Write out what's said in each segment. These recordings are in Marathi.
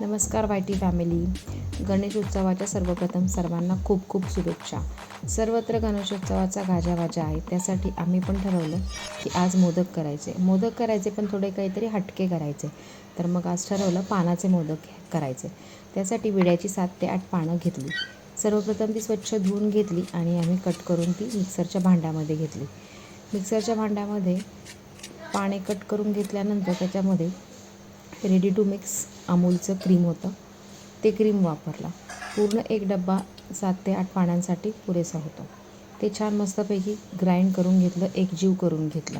नमस्कार वाय टी फॅमिली. गणेश उत्सवाच्या सर्वप्रथम सर्वांना खूप खूप शुभेच्छा. सर्वत्र गणेशोत्सवाचा गाजावाजा आहे. त्यासाठी आम्ही पण ठरवलं की आज मोदक करायचे. मोदक करायचे पण थोडे काहीतरी हटके करायचे. तर मग आज ठरवलं पानाचे मोदक करायचे. त्यासाठी विड्याची सात ते आठ पानं घेतली. सर्वप्रथम ती स्वच्छ धुवून घेतली आणि आम्ही कट करून ती मिक्सरच्या भांड्यामध्ये घेतली. मिक्सरच्या भांड्यामध्ये पाने कट करून घेतल्यानंतर त्याच्यामध्ये रेडी टू मिक्स अमूलचं क्रीम होतं. ते क्रीम वापरला. पूर्ण एक डब्बा सात ते आठ पाण्यांसाठी पुरेसा होतो. ते छान मस्तपैकी ग्राइंड करून घेतलं एकजीव करून घेतलं.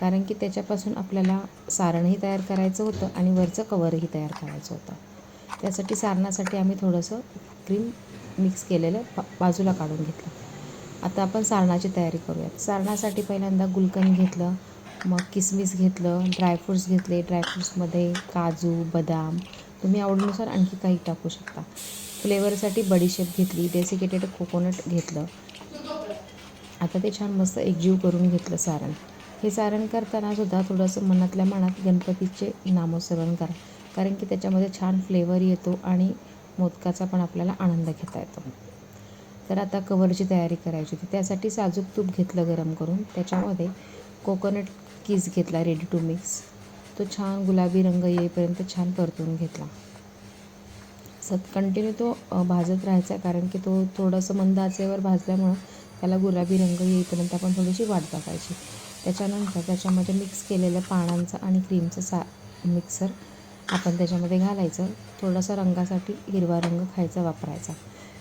कारण की त्याच्यापासून आपल्याला सारणही तयार करायचं होतं आणि वरचं कवरही तयार करायचं होतं. त्यासाठी सारणासाठी आम्ही थोडंसं क्रीम मिक्स केलेलं बा बाजूला काढून घेतलं. आता आपण सारणाची तयारी करूयात. सारणासाठी पहिल्यांदा गुलकंद घेतलं. मग किसमिस घेतलं ड्रायफ्रूट्स घेतले ड्रायफ्रूट्समध्ये काजू बदाम तुम्ही आवडीनुसार आणखी काही टाकू शकता. फ्लेवरसाठी बडीशेप घेतली डेसिकेटेड कोकोनट घेतलं. आता ते छान मस्त एकजीव करून घेतलं सारण. हे सारण करतानासुद्धा थोडंसं मनातल्या मनात गणपतीचे नामस्मरण करा. कारण की त्याच्यामध्ये छान फ्लेवर येतो आणि मोदकाचा पण आपल्याला आनंद घेता येतो. तर आता कवरची तयारी करायची होती. त्यासाठी साजूक तूप घेतलं गरम करून. त्याच्यामध्ये कोकोनट किस घेतला रेडी टू मिक्स तो छान गुलाबी रंग येईपर्यंत छान परतून घेतला. सत कंटिन्यू तो भाजत राहायचा कारण की तो थोडंसं मंद आचेवर भाजल्यामुळं त्याला गुलाबी रंग येईपर्यंत आपण थोडीशी वाट बघायची. त्याच्यानंतर त्याच्यामध्ये मिक्स केलेलं पानांचा आणि क्रीमचं सा मिक्सर आपण त्याच्यामध्ये घालायचं. थोडासा रंगासाठी हिरवा रंग खायचा वापरायचा.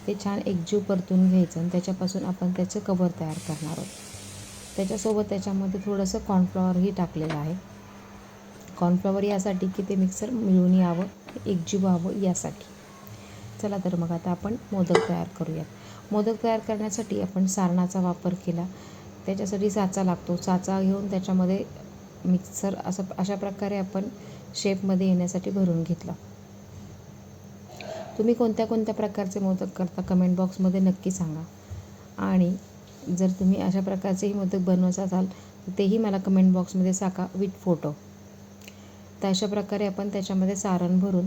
ते छान एकजीव परतून घ्यायचं आणि त्याच्यापासून आपण त्याचं कवर तयार करणार आहोत. त्याच्यासोबत त्याच्यामध्ये थोडंसं कॉर्नफ्लॉवरही टाकलेलं आहे. कॉर्नफ्लॉवर यासाठी की ते मिक्सर मिळून यावं एकजीव व्हावं यासाठी. चला तर मग आता आपण मोदक तयार करूयात. मोदक तयार करण्यासाठी आपण सारणाचा वापर केला. त्याच्यासाठी साचा लागतो. साचा घेऊन त्याच्यामध्ये मिक्सर असं अशा प्रकारे आपण शेपमध्ये येण्यासाठी भरून घेतला. तुम्ही कोणत्या कोणत्या प्रकारचे मोदक करता? कमेंट बॉक्समध्ये नक्की सांगा. आणि जर तुम्ही अशा प्रकारचेही मोदक बनवत असाल तर तेही मला कमेंट बॉक्समध्ये साका विथ फोटो तर अशा प्रकारे आपण त्याच्यामध्ये सारण भरून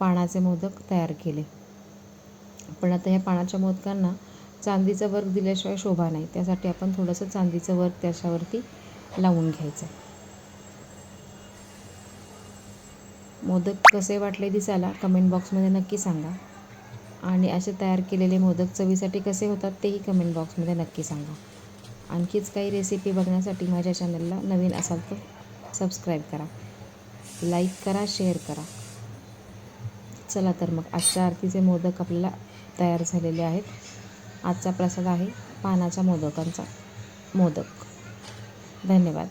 पानाचे मोदक तयार केले. पण आता ह्या पानाच्या मोदकांना चांदीचं वर्क दिल्याशिवाय शोभा नाही. त्यासाठी आपण थोडंसं चांदीचं वर्क त्याच्यावरती लावून घ्यायचं. मोदक कसे वाटले दिसायला कमेंट बॉक्समध्ये नक्की सांगा. आणि असे तयार केलेले मोदक चवीसाठी कसे होतात तेही कमेंट बॉक्समध्ये नक्की सांगा. आणखीच काही रेसिपी बघण्यासाठी माझ्या चॅनलला नवीन असाल तर सबस्क्राईब करा. लाईक करा शेअर करा. चला तर मग आजच्या आरतीचे मोदक आपल्याला तयार झालेले आहेत. आजचा प्रसाद आहे पानाच्या मोदकांचा मोदक. धन्यवाद.